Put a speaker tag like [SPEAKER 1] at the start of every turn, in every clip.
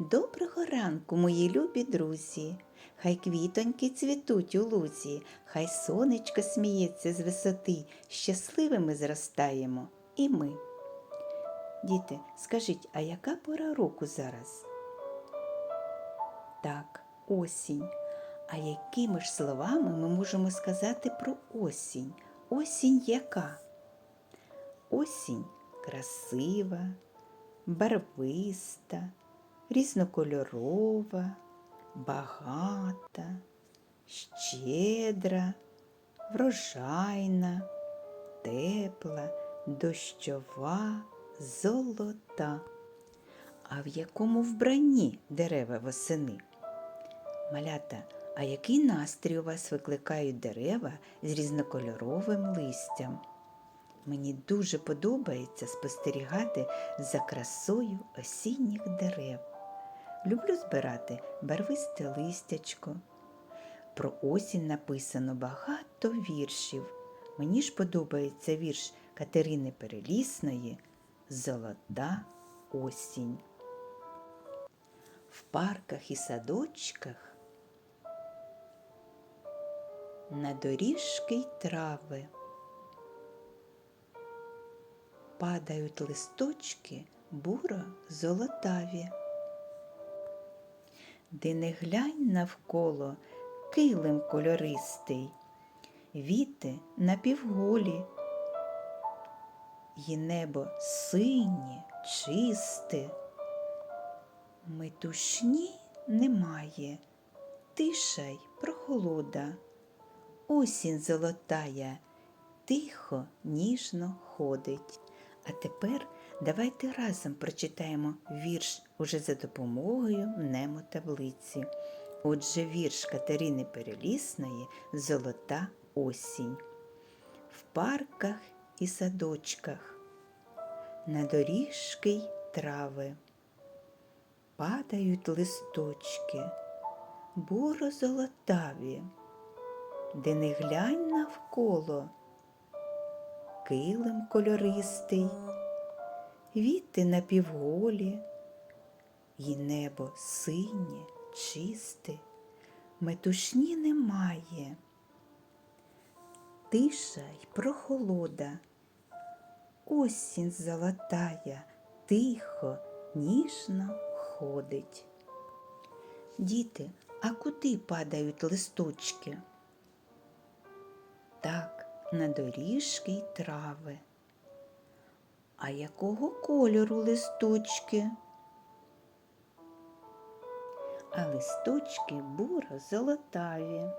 [SPEAKER 1] Доброго ранку, мої любі друзі. Хай квітоньки цвітуть у лузі, хай сонечко сміється з висоти, щасливими зростаємо і ми. Діти, скажіть, а яка пора року зараз? Так, осінь. А якими ж словами ми можемо сказати про осінь? Осінь яка? Осінь красива, барвиста, різнокольорова, багата, щедра, врожайна, тепла, дощова, золота. А в якому вбранні дерева восени? Малята, а який настрій у вас викликають дерева з різнокольоровим листям? Мені дуже подобається спостерігати за красою осінніх дерев. Люблю збирати барвисте листячко. Про осінь написано багато віршів. Мені ж подобається вірш Катерини Перелісної Золота осінь. В парках і садочках на доріжки й трави падають листочки буро золотаві. Де не глянь навколо килим кольористий, віти напівголі, і небо синє, чисте, метушні немає, тиша й прохолода, осінь золотая, тихо, ніжно ходить. А тепер давайте разом прочитаємо вірш уже за допомогою мнемотаблиці. Отже, вірш Катерини Перелісної Золота осінь. В парках і садочках, на доріжки й трави падають листочки, буро золотаві, де не глянь навколо килим кольористий, віти напівголі, і небо синє, чисте, метушні немає, тиша й прохолода, осінь золотая, тихо, ніжно ходить. Діти, а куди падають листочки? Так, на доріжки й трави. А якого кольору листочки? А листочки буро золотаві.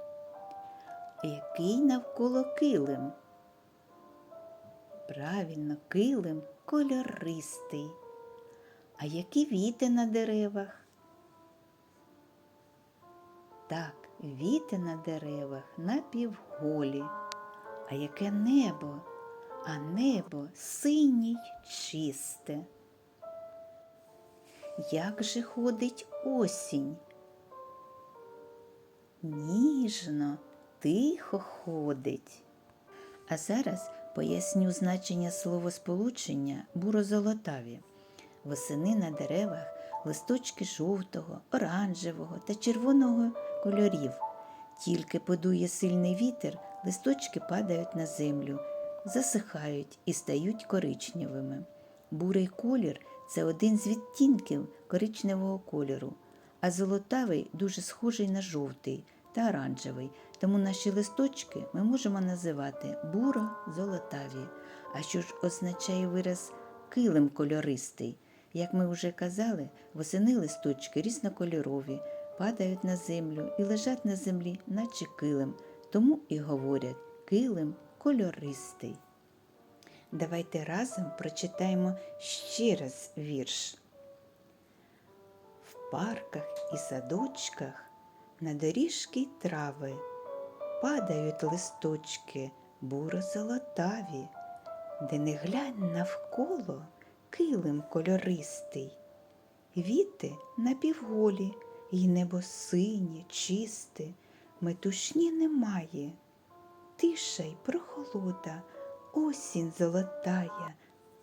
[SPEAKER 1] Який навколо килим? Правильно, килим кольористий. А які віти на деревах? Так, віти на деревах напівголі. А яке небо? А небо синє й чисте. Як же ходить осінь? Ніжно, тихо ходить. А зараз поясню значення словосполучення бурозолотаві. Восени на деревах листочки жовтого, оранжевого та червоного кольорів. Тільки подує сильний вітер, листочки падають на землю, засихають і стають коричневими. Бурий колір це один з відтінків коричневого кольору, а золотавий дуже схожий на жовтий та оранжевий, тому наші листочки ми можемо називати буро-золотаві. А що ж означає вираз килим кольористий? Як ми вже казали, восени листочки різнокольорові, падають на землю і лежать на землі, наче килим, тому і говорять килим кольористий. Давайте разом прочитаємо ще раз вірш. В парках і садочках на доріжки й трави падають листочки буро-золотаві, де не глянь навколо килим кольористий. Віти напівголі, й небо синє, чисте, метушні немає. Тиша й прохолода, осінь золотая,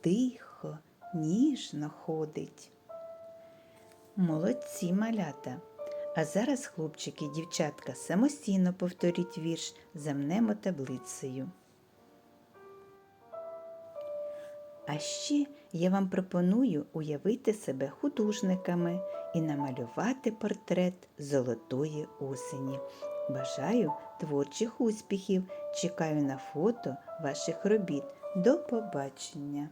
[SPEAKER 1] тихо, ніжно ходить. Молодці малята. А зараз, хлопчики і дівчатка, самостійно повторіть вірш за мнемо таблицею. А ще я вам пропоную уявити себе художниками і намалювати портрет золотої осені. Бажаю творчих успіхів! Чекаю на фото ваших робіт. До побачення!